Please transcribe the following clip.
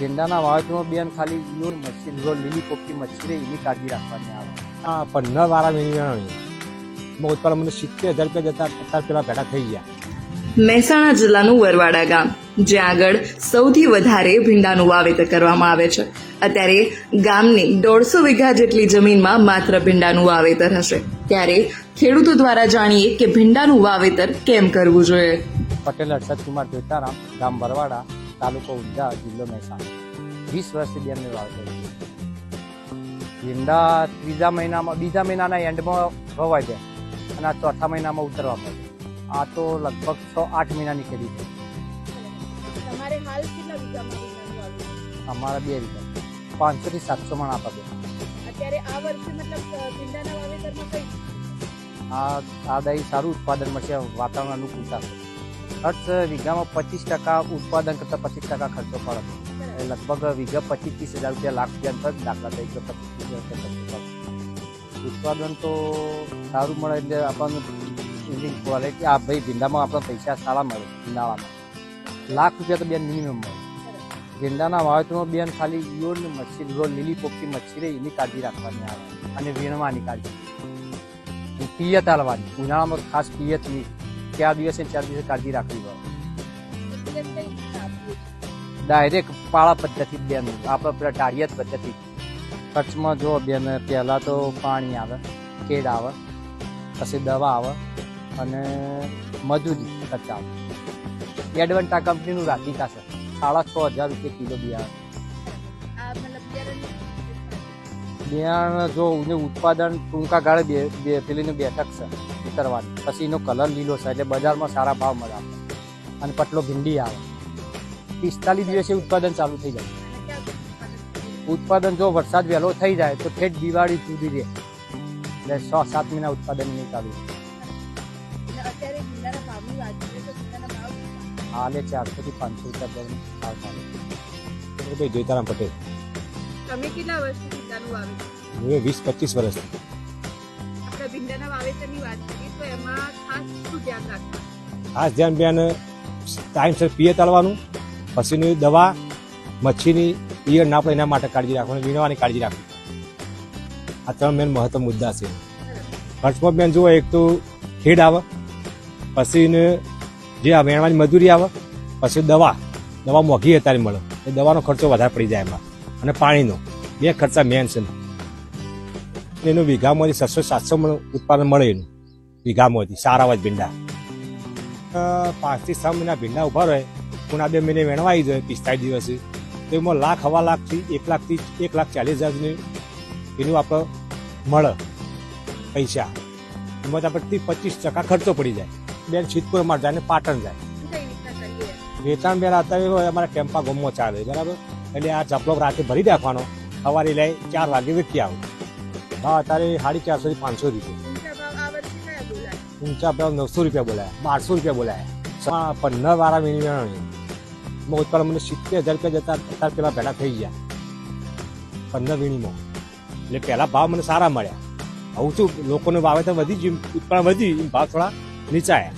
ભીંડાના વાવેતરમાં બેન ખાલી ઈયોર મચ્છી લીલી પોપટી મચ્છી રહે એની કાળજી રાખવાની આવે. આ પંદર વાળા મિનિમમ ઉત્પાદન મને સિત્તેર હજાર રૂપિયા જતા અત્યાર પેલા ભેગા થઈ ગયા. મહેસાણા જિલ્લાનું વરવાડા ગામ જ્યાં આગળ સૌથી વધારે ભીંડાનું વાવેતર કરવામાં આવે છે. અત્યારે ગામની દોઢસો વીઘા જેટલી જમીનમાં માત્ર ભીંડાનું વાવેતર હશે. ત્યારે ખેડૂતો દ્વારા જાણીએ કે ભીંડાનું વાવેતર કેમ કરવું જોઈએ? પટેલ હર્ષદ કુમાર જોતારામ ગામ બરવાડા તાલુકો ઊંઝા જિલ્લો મહેસાણા. વીસ વર્ષથી બેનને વાવેતર છે. ભીંડા ત્રીજા મહિનામાં બીજા મહિનાના એન્ડમાં વવાય છે અને આ ચોથા મહિનામાં ઉતરવા પડે આ તો લગભગ છ આઠ મહિનાની ખેતી છે? અમારા બે વીઘા. પાંચસો થી સાતસો મણ આપા અત્યારે આ વર્ષે મતલબ દહીં સારું ઉત્પાદન મળશે વાતાવરણ અનુકૂળતા. ખર્ચ વીઘામાં પચીસ ટકા ઉત્પાદન કરતાં પચીસ ટકા ખર્ચો પડે. લગભગ વીઘા પચીસ ત્રીસ હજાર રૂપિયા લાખ રૂપિયા ખર્ચ દાખલા તરીકે પચીસ ત્રીસ હજાર રૂપિયા ઉત્પાદન તો સારું મળે એટલે આપણને ક્વોલિટી આ ભાઈ ભીંડામાં આપણા પૈસા સારા મળે ભીંડાવાના લાખ રૂપિયા તો બેન મિનિમમ મળે. ભીંડાના વાવેતરમાં બેન ખાલી ઈયોર મચ્છી જો લીલી પોપટી મચ્છી રહી, એની કાળજી રાખવાની આવે. અને વીણવાની કાળજી. પિયત હાલવાની. ઉનાળામાં ખાસ પિયતની ચાર દિવસે ચાર દિવસે કાળજી રાખવી પડે છે? ડાયરેક્ટ પાળા પદ્ધતિ બેન આપણે પેલા ટાળિયાત પદ્ધતિ ખર્ચમાં જો બેન પહેલાં તો પાણી આવે કેડ આવે પછી દવા આવે અને મજૂરી ખર્ચ આવે એડવન્ટા કંપનીનું રાખી કાશે સાડા છ હજાર રૂપિયા કિલો બી આ બિયારણ જો ઉત્પાદન ટૂંકા ગાળે બે પેલીને બેઠક છે ઉતરવાની. પછી એનો કલર લીલો છે, એટલે બજારમાં સારા ભાવ મળે અને પટલો ભીંડી આવે. પિસ્તાલીસ દિવસે ઉત્પાદન ચાલુ થઈ જાય. ઉત્પાદન? જો વરસાદ વહેલો થઈ જાય, તો ઠેઠ દિવાળી સુધી રહે. એટલે છ, સાત મહિના ઉત્પાદન નહીં ચાલુ? હાલે ચારસો થી પાંચસો રૂપિયા ભાવ ચાલે. જયતારામ પટેલ. તમે કેટલા વર્ષથી ભીંડાનું વાવેતર હું વીસ પચીસ વર્ષ આપણે ભીંડાના વાવેતરની વાત કરીએ તો એમાં ખાસ શું ધ્યાન રાખવું ખાસ ધ્યાન બેન ટાઈમસર પીએ ચાલવાનું પછીની દવા મચ્છીની ઈયળ ના પડે એના માટે કાળજી રાખવાની વીણવાની કાળજી રાખવી આ ત્રણ મેન મહત્વ મુદ્દા છે. ખર્ચમાં બેન જુઓ એક તો ખેડ આવે પછીને જે આ વેણવાની મજૂરી આવે પછી દવા દવા મોંઘી અત્યારે મળે. એ દવાનો ખર્ચો વધારે પડી જાય એમાં. અને પાણીનો. બે ખર્ચા મેન છે. એનું વીઘામાંથી છસો સાતસો મણ ઉત્પાદન મળે એનું. વીઘામાંથી સારા હોય ભીંડા. પાંચથી છ મહિના ભીંડા ઊભા રહે પૂણા બે મહિને વેણવા આવી જાય પિસ્તાળીસ દિવસે. તો એમાં લાખ હવા લાખથી એક લાખથી એક લાખ ચાલીસ હજારની એનું આપણે મળે પૈસા. એમાં આપણે ત્રીસ પચીસ ટકા ખર્ચો પડી જાય. બેન સિદ્ધપુરમાં જાય ને પાટણ જાય. વેચાણ બેન અત્યારે હોય અમારા કેમ્પા ગમમાં ચાલે બરાબર? એટલે આ ચપલો રાતે ભરી રાખવાનો સવારે લઈ ચાર વાગે વેચી આવું. ભાવ અત્યારે સાડી ચારસો થી પાંચસો રૂપિયા. ઊંચા ભાવ નવસો રૂપિયા બોલાયા, બારસો રૂપિયા બોલાયા. પંદર વાળા મિનિમમ ઉત્પાદન મને સિત્તેર હજાર રૂપિયા જતા અત્યારે પેલા ભેગા થઈ ગયા. પંદર વીણીમાં. એટલે પહેલા ભાવ મને સારા મળ્યા. આવું શું, લોકોને વાવેતર વધી ગયું, ઉત્પાદન વધી ભાવ થોડા નીચાયા.